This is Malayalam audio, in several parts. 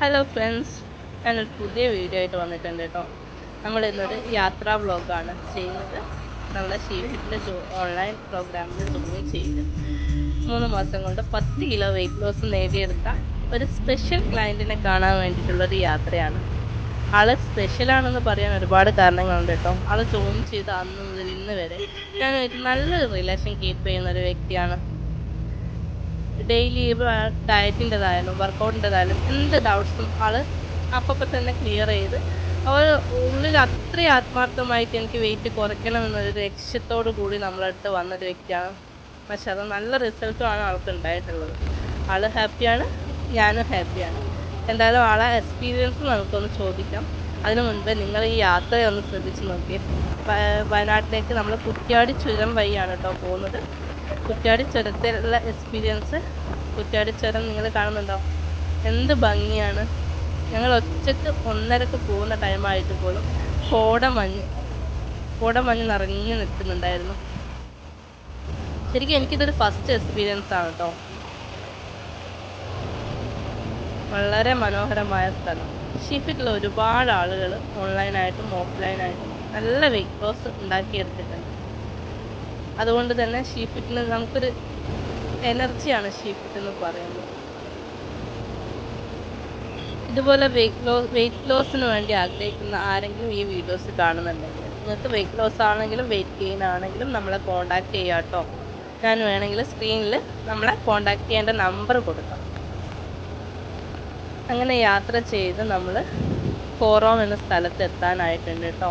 ഹലോ ഫ്രണ്ട്സ് ഞാനൊരു പുതിയ വീഡിയോ ആയിട്ട് വന്നിട്ടുണ്ട് കേട്ടോ. നമ്മൾ ഇന്നൊരു യാത്രാ വ്ളോഗാണ് ചെയ്യുന്നത്. നമ്മളെ ഷീഫിറ്റിന്റെ ഓൺലൈൻ പ്രോഗ്രാമിൽ ജോയിൻ ചെയ്ത് മൂന്ന് മാസം കൊണ്ട് പത്ത് കിലോ വെയിറ്റ് ലോസ് നേടിയെടുത്ത ഒരു സ്പെഷ്യൽ ക്ലയന്റിനെ കാണാൻ വേണ്ടിയിട്ടുള്ളൊരു യാത്രയാണ്. ആൾ സ്പെഷ്യലാണെന്ന് പറയാൻ ഒരുപാട് കാരണങ്ങളുണ്ട് കേട്ടോ. ആൾ ജോയിൻ ചെയ്ത അന്ന് മുതൽ ഇന്ന് വരെ ഞാനായിട്ട് നല്ലൊരു റിലേഷൻ കീപ്പ് ചെയ്യുന്ന ഒരു വ്യക്തിയാണ്. ഡെയിലി ഡയറ്റിന്റെതായാലും വർക്കൗട്ടിന്റെതായാലും എന്ത് ഡൗട്ട്സും ആൾ അപ്പപ്പം തന്നെ ക്ലിയർ ചെയ്ത് അവർ ഉള്ളിൽ അത്രയും ആത്മാർത്ഥമായിട്ട് എനിക്ക് വെയിറ്റ് കുറയ്ക്കണം എന്നൊരു ലക്ഷ്യത്തോടു കൂടി നമ്മളടുത്ത് വന്നൊരു വ്യക്തിയാണ്. പക്ഷെ അത് നല്ല റിസൾട്ടുമാണ് ആൾക്ക് ഉണ്ടായിട്ടുള്ളത്. ആൾ ഹാപ്പിയാണ് ഞാനും ഹാപ്പിയാണ് എന്തായാലും ആളെ എക്സ്പീരിയൻസ് നമുക്കൊന്ന് ചോദിക്കാം. അതിനു മുൻപ് നിങ്ങൾ ഈ യാത്രയൊന്ന് ശ്രദ്ധിച്ച് നോക്കിയേ. വയനാട്ടിലേക്ക് നമ്മൾ കുറ്റ്യാടി ചുരം വഴിയാണ് കേട്ടോ പോകുന്നത്. കുറ്റ്യാടി ചുരത്തിലുള്ള എക്സ്പീരിയൻസ് കുറ്റ്യാടി ചുരം നിങ്ങൾ കാണുന്നുണ്ടോ? എന്ത് ഭംഗിയാണ്. ഞങ്ങൾ ഒറ്റയ്ക്ക് ഒന്നരക്ക് പോകുന്ന ടൈമായിട്ട് പോലും കോടമഞ്ഞ് കോടമഞ്ഞ് നിറഞ്ഞു നിൽക്കുന്നുണ്ടായിരുന്നു. ശരിക്കും എനിക്കിതൊരു ഫസ്റ്റ് എക്സ്പീരിയൻസ് ആണ് കേട്ടോ വളരെ മനോഹരമായ സ്ഥലം. ഷിഫിറ്റിൽ ഒരുപാട് ആളുകൾ ഓൺലൈനായിട്ടും ഓഫ്ലൈനായിട്ടും നല്ല വെയ്റ്റ് ലോസ് ഉണ്ടാക്കിയെടുത്തിട്ടുണ്ട്. അതുകൊണ്ട് തന്നെ ഷീഫിറ്റിന് നമുക്കൊരു എനർജിയാണ് ഷീഫിറ്റ് എന്ന് പറയുന്നത്. ഇതുപോലെ വെയിറ്റ് ലോസ് വെയിറ്റ് ലോസിന് വേണ്ടി ആഗ്രഹിക്കുന്ന ആരെങ്കിലും ഈ വീഡിയോസ് കാണുന്നുണ്ടെങ്കിൽ നിങ്ങൾക്ക് വെയിറ്റ് ലോസ് ആണെങ്കിലും വെയിറ്റ് ഗെയിൻ ആണെങ്കിലും നമ്മളെ കോൺടാക്റ്റ് ചെയ്യാം കേട്ടോ ഞാൻ വേണമെങ്കിൽ സ്ക്രീനിൽ നമ്മളെ കോൺടാക്റ്റ് ചെയ്യേണ്ട നമ്പർ കൊടുക്കാം. അങ്ങനെ യാത്ര ചെയ്ത് നമ്മൾ കോറോം എന്ന സ്ഥലത്ത് എത്താനായിട്ടുണ്ട് കേട്ടോ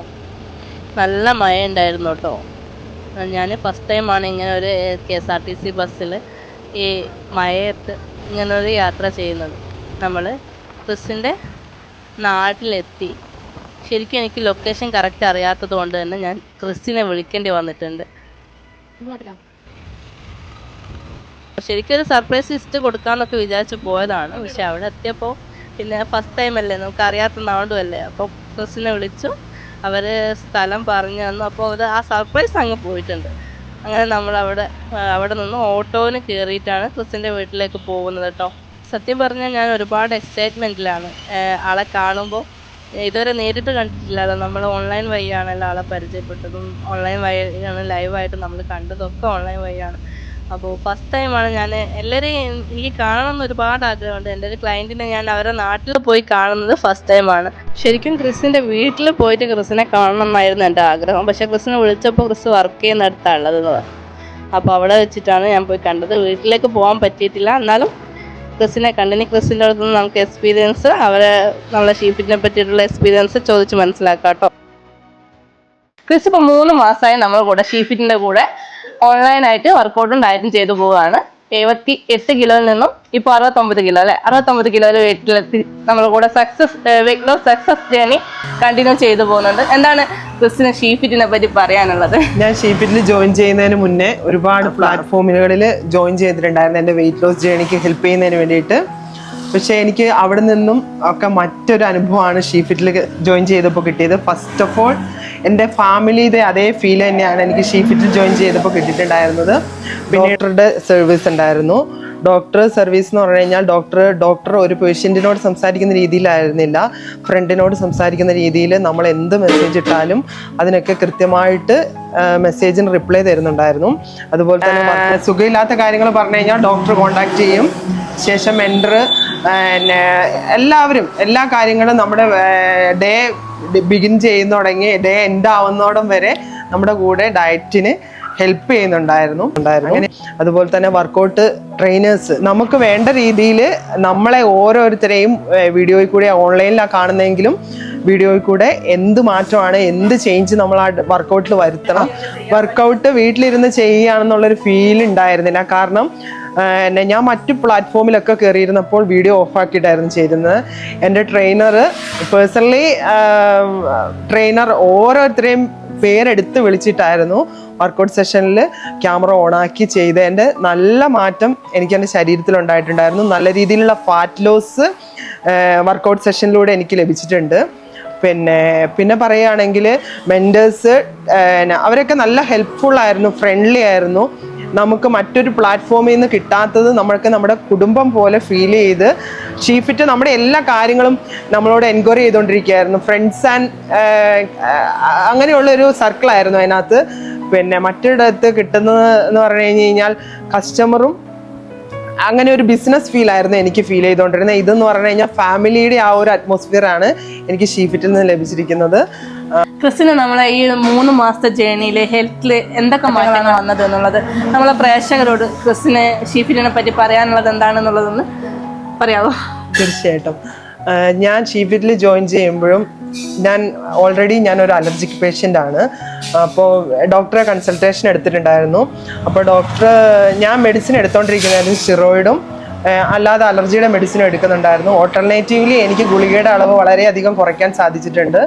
നല്ല മഴ ഉണ്ടായിരുന്നു കേട്ടോ ഞാൻ ഫസ്റ്റ് ടൈമാണ് ഒരു K S R T C ബസ്സിൽ ഈ മഴയത്ത് ഇങ്ങനൊരു യാത്ര ചെയ്യുന്നത്. നമ്മൾ ക്രിസിന്റെ നാട്ടിലെത്തി. ശരിക്കും എനിക്ക് ലൊക്കേഷൻ കറക്റ്റ് അറിയാത്തത് കൊണ്ട് തന്നെ ഞാൻ ക്രിസിനെ വിളിക്കേണ്ടി വന്നിട്ടുണ്ട്. ശരിക്കും ഒരു സർപ്രൈസ് ലിസ്റ്റ് കൊടുക്കാമെന്നൊക്കെ വിചാരിച്ച് പോയതാണ്. പക്ഷെ അവിടെ എത്തിയപ്പോൾ പിന്നെ ഫസ്റ്റ് ടൈം അല്ലേ? നമുക്ക് അറിയാത്ത അല്ലേ? അപ്പോൾ ക്രിസിനെ വിളിച്ചു. അവർ സ്ഥലം പറഞ്ഞു തന്നു. അപ്പോൾ അത് ആ സർപ്രൈസ് അങ്ങ് പോയിട്ടുണ്ട്. അങ്ങനെ നമ്മൾ അവിടെ അവിടെ നിന്ന് ഓട്ടോന് കയറിയിട്ടാണ് ക്രിസിന്റെ വീട്ടിലേക്ക് പോകുന്നത് കേട്ടോ. സത്യം പറഞ്ഞാൽ ഞാൻ ഒരുപാട് എക്സൈറ്റ്മെന്റിലാണ് ആളെ കാണുമ്പോൾ ഇതുവരെ നേരിട്ട് കണ്ടിട്ടില്ലല്ലോ നമ്മൾ ഓൺലൈൻ വഴിയാണല്ലോ ആളെ പരിചയപ്പെട്ടതും ഓൺലൈൻ വഴിയാണ് ലൈവായിട്ട് നമ്മൾ കണ്ടതൊക്കെ ഓൺലൈൻ വഴിയാണ്. അപ്പോൾ ഫസ്റ്റ് ടൈമാണ് ഞാൻ എല്ലാവരെയും എനിക്ക് കാണണം എന്ന് ഒരുപാട് ആഗ്രഹമുണ്ട്. എന്റെ ഒരു ക്ലയന്റിനെ ഞാൻ അവരുടെ നാട്ടിൽ പോയി കാണുന്നത് ഫസ്റ്റ് ടൈമാണ് ശരിക്കും ക്രിസിന്റെ വീട്ടിൽ പോയിട്ട് ക്രിസിനെ കാണണം എന്നായിരുന്നു എന്റെ ആഗ്രഹം. പക്ഷേ ക്രിസിനെ വിളിച്ചപ്പോൾ ക്രിസ് വർക്ക് ചെയ്യുന്നിടത്താണുള്ളത് അപ്പോൾ അവിടെ വെച്ചിട്ടാണ് ഞാൻ പോയി കണ്ടത്. വീട്ടിലേക്ക് പോകാൻ പറ്റിയിട്ടില്ല. എന്നാലും ക്രിസിനെ കണ്ടിനി ക്രിസിന്റെ അടുത്ത് നിന്ന് നമുക്ക് എക്സ്പീരിയൻസ് അവരെ നമ്മളെ ഷീപ്പിനെ പറ്റിയിട്ടുള്ള എക്സ്പീരിയൻസ് ചോദിച്ച് മനസ്സിലാക്കാം കേട്ടോ. ക്രിസ് ഇപ്പോൾ മൂന്ന് മാസമായി നമ്മുടെ കൂടെ ഷീഫിറ്റിന്റെ കൂടെ. ഓൺലൈനായിട്ട് ഡയറ്റും ചെയ്തു പോവുകയാണ്. എഴുപത്തി എട്ട് കിലോയിൽ നിന്നും ഇപ്പോൾ അറുപത്തൊമ്പത് കിലോ അല്ലെ? അറുപത്തൊമ്പത് കിലോയിൽ വെയിറ്റിലെത്തി നമ്മൾ കൂടെ success weight loss success journey continue ചെയ്തു പോകുന്നുണ്ട്. എന്താണ് ക്രിസ്റ്റിന് ഷീഫിറ്റിനെ പറ്റി പറയാനുള്ളത്? ഞാൻ ഷീഫിറ്റിന് ജോയിൻ ചെയ്യുന്നതിന് മുന്നേ ഒരുപാട് പ്ലാറ്റ്ഫോമുകളിൽ ജോയിൻ ചെയ്തിട്ടുണ്ടായിരുന്നു. എന്റെ വെയിറ്റ് ലോസ് ജേണിക്ക് ഹെൽപ്പ് ചെയ്യുന്നതിന് വേണ്ടിയിട്ട്. പക്ഷേ എനിക്ക് അവിടെ നിന്നും ഒക്കെ മറ്റൊരു അനുഭവമാണ് ഷീഫിറ്റിൽ ജോയിൻ ചെയ്തപ്പോൾ കിട്ടിയത്. ഫസ്റ്റ് ഓഫ് ഓൾ എന്റെ ഫാമിലിയുടെ അതേ ഫീൽ തന്നെയാണ് എനിക്ക് ഷീഫിറ്റിൽ ജോയിൻ ചെയ്തപ്പോൾ കിട്ടിയിട്ടുണ്ടായിരുന്നത്. ഡോക്ടറുടെ സർവീസ് ഉണ്ടായിരുന്നു. ഡോക്ടർ സർവീസ് എന്ന് പറഞ്ഞു കഴിഞ്ഞാൽ ഡോക്ടർ ഡോക്ടർ ഒരു പേഷ്യന്റിനോട് സംസാരിക്കുന്ന രീതിയിലായിരുന്നില്ല. ഫ്രണ്ടിനോട് സംസാരിക്കുന്ന രീതിയിൽ നമ്മൾ എന്ത് മെസ്സേജ് ഇട്ടാലും അതിനൊക്കെ കൃത്യമായിട്ട് മെസ്സേജിന് റിപ്ലൈ തരുന്നുണ്ടായിരുന്നു. അതുപോലെ തന്നെ സുഖമില്ലാത്ത കാര്യങ്ങൾ പറഞ്ഞു കഴിഞ്ഞാൽ ഡോക്ടർ കോണ്ടാക്ട് ചെയ്യും. ശേഷം മെന്റർ പിന്നെ എല്ലാവരും എല്ലാ കാര്യങ്ങളും നമ്മുടെ ഡേ ബിഗിൻ ചെയ്യുന്ന തുടങ്ങി ഡേ എൻഡ് ആവുന്നോടം വരെ നമ്മുടെ കൂടെ ഡയറ്റിന് ഹെൽപ്പ് ചെയ്യുന്നുണ്ടായിരുന്നു. ഉണ്ടായിരുന്നു. അതുപോലെ തന്നെ വർക്കൗട്ട് ട്രെയിനേഴ്സ് നമുക്ക് വേണ്ട രീതിയിൽ നമ്മളെ ഓരോരുത്തരെയും വീഡിയോയിൽ കൂടെ ഓൺലൈനിലാണ് കാണുന്നതെങ്കിലും വീഡിയോയിൽ കൂടെ എന്ത് മാറ്റമാണ് എന്ത് ചേഞ്ച് നമ്മൾ ആ വർക്കൗട്ടിൽ വരുത്തണം. വർക്കൗട്ട് വീട്ടിലിരുന്ന് ചെയ്യുകയാണെന്നുള്ളൊരു ഫീൽ ഉണ്ടായിരുന്നില്ല. കാരണം എന്നെ ഞാൻ മറ്റു പ്ലാറ്റ്ഫോമിലൊക്കെ കയറിയിരുന്നപ്പോൾ വീഡിയോ ഓഫാക്കിയിട്ടായിരുന്നു ചെയ്തിരുന്നത്. എന്റെ ട്രെയിനർ പേഴ്സണലി ട്രെയിനർ ഓരോരുത്തരെയും പേരെടുത്ത് വിളിച്ചിട്ടായിരുന്നു വർക്കൗട്ട് സെഷനിൽ ക്യാമറ ഓണാക്കി ചെയ്തതിന്റെ നല്ല മാറ്റം എനിക്ക് എന്റെ ശരീരത്തിലുണ്ടായിട്ടുണ്ടായിരുന്നു നല്ല രീതിയിലുള്ള ഫാറ്റ് ലോസ് വർക്കൗട്ട് സെഷനിലൂടെ എനിക്ക് ലഭിച്ചിട്ടുണ്ട്. പിന്നെ പിന്നെ പറയുകയാണെങ്കിൽ മെന്റേഴ്സ് അവരൊക്കെ നല്ല ഹെൽപ്ഫുൾ ആയിരുന്നു ഫ്രണ്ട്ലി ആയിരുന്നു. നമുക്ക് മറ്റൊരു പ്ലാറ്റ്ഫോമിൽ നിന്ന് കിട്ടാത്തത് നമ്മൾക്ക് നമ്മുടെ കുടുംബം പോലെ ഫീൽ ചെയ്ത് ഷീഫിറ്റ് നമ്മുടെ എല്ലാ കാര്യങ്ങളും നമ്മളോട് എൻക്വയറി ചെയ്തുകൊണ്ടിരിക്കുകയായിരുന്നു. ഫ്രണ്ട്സ് ആൻഡ് അങ്ങനെയുള്ളൊരു സർക്കിളായിരുന്നു അതിനകത്ത്. പിന്നെ മറ്റൊരിടത്ത് കിട്ടുന്നത് എന്ന് പറഞ്ഞു കഴിഞ്ഞ് കഴിഞ്ഞാൽ കസ്റ്റമറും അങ്ങനെ ഒരു ബിസിനസ് ഫീൽ ആയിരുന്നു എനിക്ക് ഫീൽ ചെയ്തുകൊണ്ടിരുന്നത്. ഇതെന്ന് പറഞ്ഞു കഴിഞ്ഞാൽ ഫാമിലിയുടെ ആ ഒരു അറ്റ്മോസ്ഫിയർ ആണ് എനിക്ക് ഷീഫിറ്റിൽ നിന്ന് ലഭിച്ചിരിക്കുന്നത്. ക്രിസ്റ്റിന് നമ്മളെ ഈ മൂന്ന് മാസത്തെ ജേണിയിൽ ഹെൽത്തിൽ എന്തൊക്കെ മാറ്റങ്ങൾ വന്നത് എന്നുള്ളത് നമ്മളെ പ്രേക്ഷകരോട് ക്രിസ്റ്റിന് ഷീഫിലിനെ പറ്റി പറയാനുള്ളത് എന്താണെന്നുള്ളതൊന്ന് പറയാമോ തീർച്ചയായിട്ടും. ഞാൻ ഷീഫിറ്റിൽ ജോയിൻ ചെയ്യുമ്പോഴും ഞാൻ ഓൾറെഡി ഞാൻ ഒരു അലർജിക് പേഷ്യന്റ് ആണ്. അപ്പോൾ ഡോക്ടറെ കൺസൾട്ടേഷൻ എടുത്തിട്ടുണ്ടായിരുന്നു. അപ്പോൾ ഡോക്ടർ ഞാൻ മെഡിസിൻ എടുത്തുകൊണ്ടിരിക്കുന്നതായിരുന്നു സ്റ്റിറോയിഡും അല്ലാതെ അലർജിയുടെ മെഡിസിനും എടുക്കുന്നുണ്ടായിരുന്നു. ഓൾട്ടർനേറ്റീവ്ലി എനിക്ക് ഗുളികയുടെ അളവ് വളരെയധികം കുറയ്ക്കാൻ സാധിച്ചിട്ടുണ്ട്.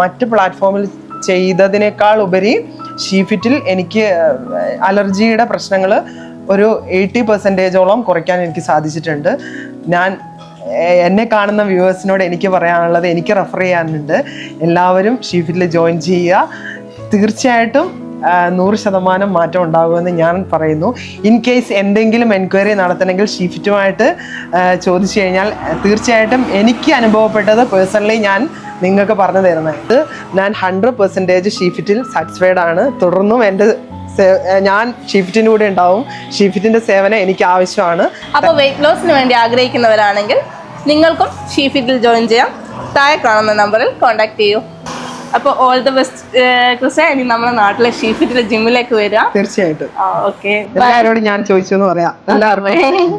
മറ്റ് പ്ലാറ്റ്ഫോമിൽ ചെയ്തതിനേക്കാൾ ഉപരി ഷീഫിറ്റിൽ എനിക്ക് അലർജിയുടെ പ്രശ്നങ്ങൾ ഒരു എയ്റ്റി പെർസെന്റേജോളം കുറയ്ക്കാൻ എനിക്ക് സാധിച്ചിട്ടുണ്ട്. ഞാൻ എന്നെ കാണുന്ന വ്യൂവേഴ്സിനോട് എനിക്ക് പറയാനുള്ളത് എനിക്ക് റെഫർ ചെയ്യാനുണ്ട്. എല്ലാവരും ഷീഫിറ്റിൽ ജോയിൻ ചെയ്യുക. തീർച്ചയായിട്ടും നൂറ് ശതമാനം മാറ്റം ഉണ്ടാകുമെന്ന് ഞാൻ പറയുന്നു. ഇൻ കേസ് എന്തെങ്കിലും എൻക്വയറി നടത്തണമെങ്കിൽ ഷീഫിറ്റുമായിട്ട് ചോദിച്ചു കഴിഞ്ഞാൽ തീർച്ചയായിട്ടും എനിക്ക് അനുഭവപ്പെട്ടത് പേഴ്സണലി ഞാൻ നിങ്ങൾക്ക് പറഞ്ഞു തരുന്നത് ഞാൻ ഹൺഡ്രഡ് പെർസെന്റേജ് ഷീഫിറ്റിൽ സാറ്റിസ്ഫൈഡ് ആണ്. തുടർന്നും എന്റെ ഞാൻ ഷീഫിറ്റിന്റെ കൂടെ ഉണ്ടാവും. ഷീഫിറ്റിന്റെ സേവനം എനിക്ക് ആവശ്യമാണ്. അപ്പോൾ വെയിറ്റ് ലോസിന് വേണ്ടി ആഗ്രഹിക്കുന്നവരാണെങ്കിൽ നിങ്ങൾക്കും ഷീഫിറ്റിൽ ജോയിൻ ചെയ്യാം. താഴെ കാണുന്ന നമ്പറിൽ കോൺടാക്ട് ചെയ്യൂ. അപ്പോൾ ഓൾ ദ ബെസ്റ്റ് ക്രിസ ഇനി നമ്മുടെ നാട്ടിലെ ഷീഫിറ്റിലെ ജിമ്മിലേക്ക് വരിക തീർച്ചയായിട്ടും. ഓക്കെ എല്ലാവരോടും ഞാൻ ചോദിച്ചു എന്ന് പറയാം എല്ലാവർക്കും.